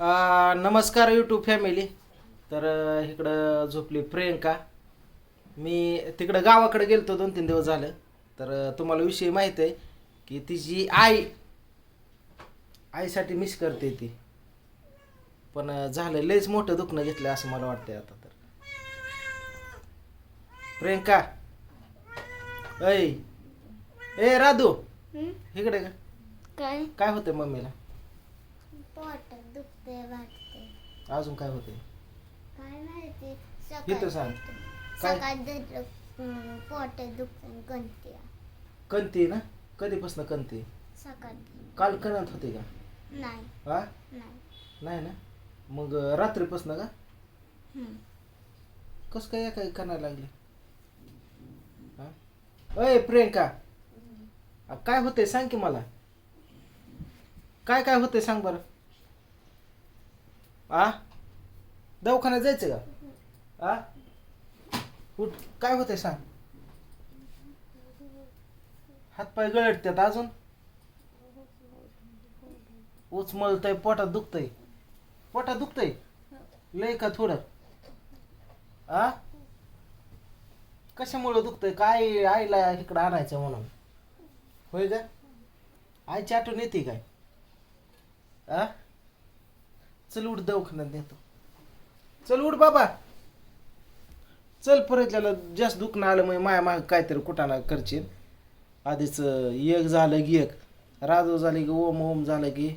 आ, नमस्कार YouTube family तर इकडं झोपली प्रियंका. मी तिकडं गावाकडे गेलतो दोन तीन दिवस झालं. तर तुम्हाला विषय माहीत आहे की तिची आई आईसाठी मिस करते ती. पण झालं लयच मोठं दुखणं घेतलं असं मला वाटतंय आता तर. प्रियंका. ऐ ए राधू. हं? इकडे काय? काय होतंय मम्मीला? दुखते वाटते. अजून काय होतंय काय माहिती? इथं सांग. काय? सकाळ पोट दुखते गणती कंती ना? कधीपासून कंती? सकाळ. काल कणत होते का? नाही. हा? नाही. नाही ना? मग अं, रात्रीपासून का? हं. कसं काय काय करायला लागले? हा? अय प्रियंका! काय होतंय? सांग की मला. काय काय होतंय? सांग बरं. आ? दवाखान्यात जायचं का? आ? उठ काय होतंय सांग. हातपाय गळटतात अजून. उचमळतंय पोटात दुखतय. पोटात दुखतय? लय का थोडं? आ? कशामुळं दुखतंय? काय आईला इकडं आणायचं म्हणून? होय का? आईची आठवण येते काय? आ? चल उठ दवाखान्यात नेतो. चल उठ बाबा. चल परत त्याला जास्त दुखणं आलं मग माया माग काहीतरी कुठाना करशील. आधीच एक झालं की एक. राजू झालं की ओम ओम झालं की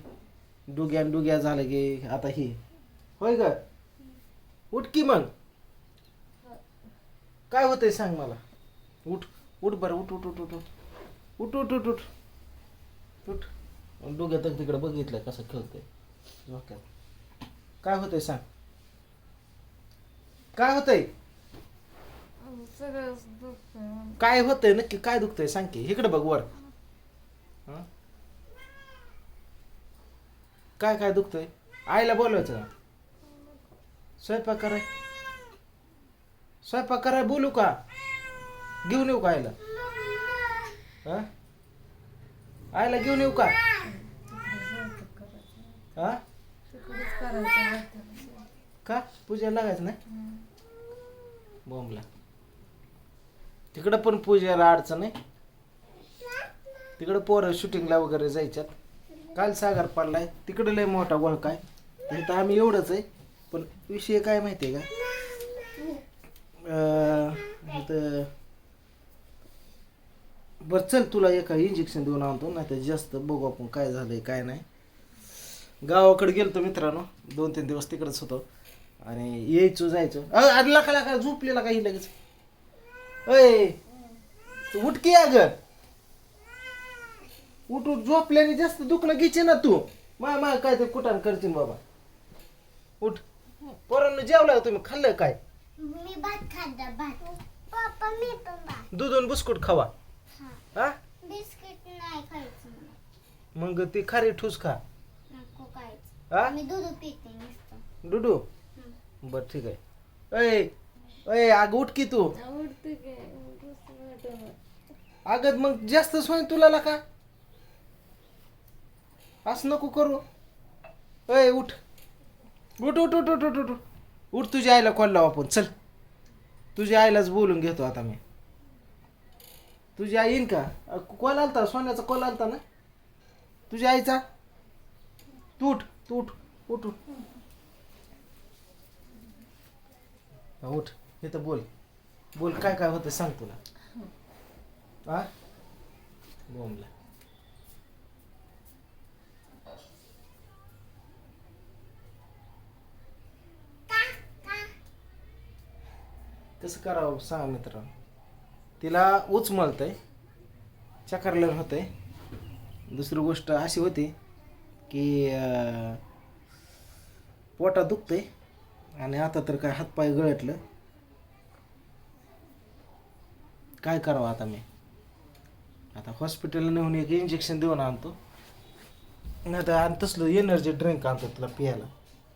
डुग्या डुग्या झालं की आता ही. होय का उठ की मग. काय होतंय सांग मला. उठ उठ बरं उठ उठ उठ उठ उठ. उठ उठ उठ उठ. उठ. डोक्यात तिकडे बघितलं कसं खेळतंय. डोक्यात. काय होतंय सांग. काय होतंय? काय होतंय? नक्की काय दुखतंय? सांग की. इकडे बघ वर. हं? काय काय दुखतंय? आईला बोलवायचं का? स्वयंपाक कराय स्वयंपाक कराय बोलू का? घेऊन येऊ का आईला? हं? आईला घेऊन येऊ का? हा? का? पूजा लागायचं नाही? बॉम्बला तिकडं पण पूजेला अडचण आहे तिकडं पोरं शूटिंगला वगैरे जायच्यात. काल सागर पडलाय. तिकडं लय मोठा वळका आहे. तर आम्ही एवढंच आहे. पण विषय काय माहिती आहे का? तर बरं चल तुला एका इंजेक्शन देऊन आणतो. नाही तर जास्त बघू आपण काय झालंय काय नाही. गावाकडे गेलतो मित्रांनो. दोन तीन दिवस तिकडंच होतो. आणि यायचो जायचो. अ अडला का का झोपलेला काही लगेच. अय तू उठ की अग. उठ उठ झोपल्याने जास्त दुखणं घ्यायचे ना तू. मा मा काय ते कुठान करशील बाबा. उठ. पोरांना जेवला तुम्ही? खाल्लं काय? मी भात खाल्ला भात. पप्पा मी पण भात. दूध आणि बिस्कुट खावा. हा? बिस्किट नाही खायचं. मग ती खारी ठूस खा. हा? मी दूध पिते नुसतं. डुडू? बर ठीक आहे. अय अय अग उठ की तू. अगं मग जास्त सोय तुला का? असं नको करू. अय उठ. उठ उठ उठ उठ उठ उठ. उठ तुझ्या आईला कॉल लाव आपण. चल. तुझ्या आईलाच बोलून घेतो आता मी. तुझी आई येईन का? कॉल आलता सोन्याचा कॉल आलता ना? तुझ्या आईचा? तू उठ. तू उठ उठ उठ. हा, उठ. हे तर बोल. बोल काय काय होतं सांग तुला. हा? बोंबला. कसं करावं सांग मित्र तिला उचमळतंय चकारलं होतंय. दुसरी गोष्ट अशी होती की पोटा दुखतंय. आणि आता तर काय हातपाय गळटलं काय करावं आता मी? आता हॉस्पिटलला नेऊन एक इंजेक्शन देऊन आणतो. नाही तर आणि तसलं एनर्जी ड्रिंक आणतो तुला पियाला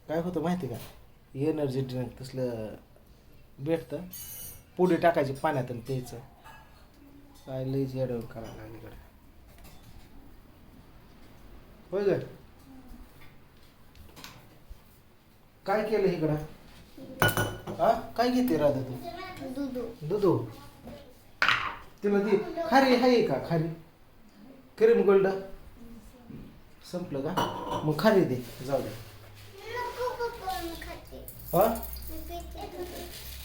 काय होतं माहिती का? एनर्जी ड्रिंक तसलं भेटतं. पुढे टाकायची पाण्यात आणि प्यायचं. काय लई जेडवून करायला लागली होय ग? काय केलं इकडं? हा? काय घेते राधा तू? दुधू. दुधू? तिला दे. खारी आहे का खारी? Cream gold? संपलं का? मग खारी दे. जाऊ दे. हा?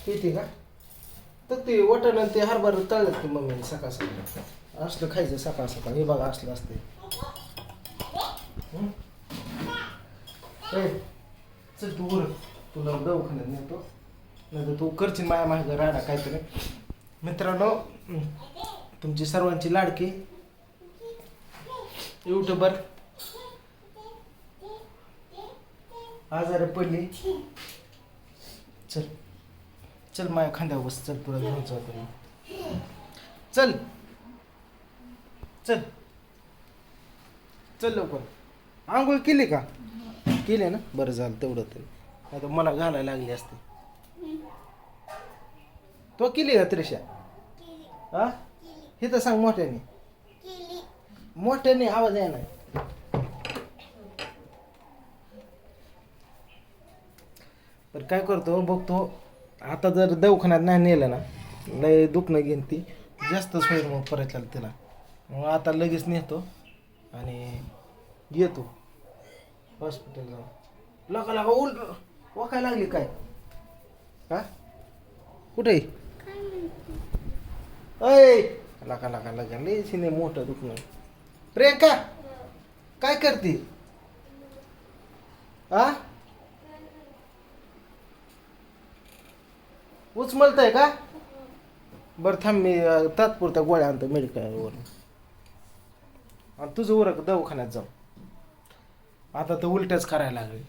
पिते का? तर ते वटण ते हरभर तळलं की मम्मीने सकाळ सकाळ. असलं खायचं सकाळ सकाळ. हे बघा असलं असते चल तू बरं तुला दवाखान्यात नेतो. नाही तर तू करशील माया मागे राडा काहीतरी. मित्रांनो तुमची सर्वांची लाडकी. युट्यूबर आजारी पडली. चल. चल माया खांद्यावर बस. चल तुला घेऊन जातो मी. चल. चल. चल लवकर. आंघोळ केली का? केली ना? बरं झालं तेवढं तरी. आता मला घालायला लागली असते. तो केली का त्रिशा? हा? हे तर सांग मोठ्याने. मोठ्याने आवाज आहे ना पण काय करतो? बघतो. आता जर दवाखान्यात नाही नेलं ना लय दुखणं घेईन ती. जास्तच होईल मग परत तिला. मग आता लगेच नेतो आणि येतो. हॉस्पिटल जाऊ. लका लका उल वाकाय लागली काय? हा? कुठे? अय लका लका लका लई सिने मोठं दुखणं. प्रियंका काय करते? आ उचमलतंय का? बरं थांब मी तात्पुरता गोळ्या आणतो मेडिकलवरून आणि तुझं उरक दवाखान्यात जाऊ. आता तर उलट्याच करायला लागले.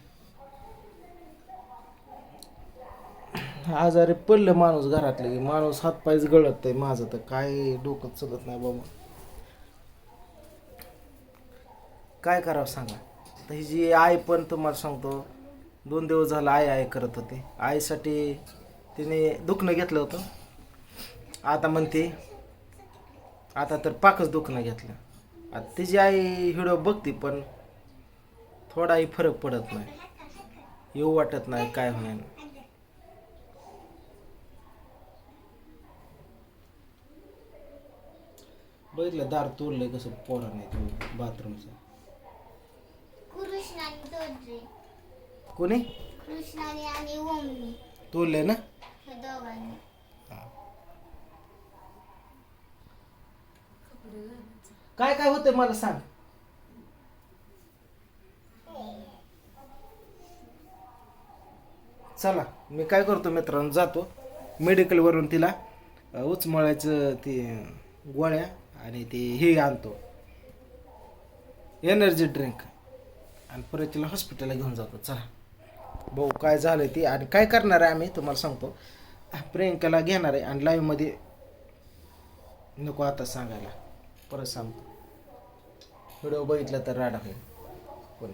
आजारी पडलं माणूस घरातलं की माणूस हातपायच गळत आहे माझं तर काय डोकं चलत नाही बाबा. काय करावं सांगा? तर ही जी आई पण तुम्हाला सांगतो दोन दिवस झालं आई आई करत होते. आईसाठी तिने दुखणं घेतलं होतं. आता म्हणते आता तर पाकच दुखणं घेतलं. आता तिची आई हिडो बघते पण थोडाही फरक पडत नाही. येऊ वाटत नाही काय होईल बघितलं दार तोडलंय कसं पोराने बाथरूमचं कृष्णाने तोडले कोणी? कृष्णाने आणि ओमनी. तोडलंय ना? दोघांनी. काय काय होतंय मला सांग. चला मी काय करतो मित्रांनो जातो. मेडिकलवरून तिला उचमळायचं ते गोळ्या आणि ते हे आणतो. एनर्जी ड्रिंक आणि परत तिला हॉस्पिटलला घेऊन जातो. चला. भाऊ काय झालं ते? आणि काय करणार आहे आम्ही? तुम्हाला सांगतो. प्रियंकाला घेणार आहे आणि लाईव्हमध्ये नको आता सांगायला. परत सांगतो. व्हिडिओ बघितला तर राडा होईल. कोणी?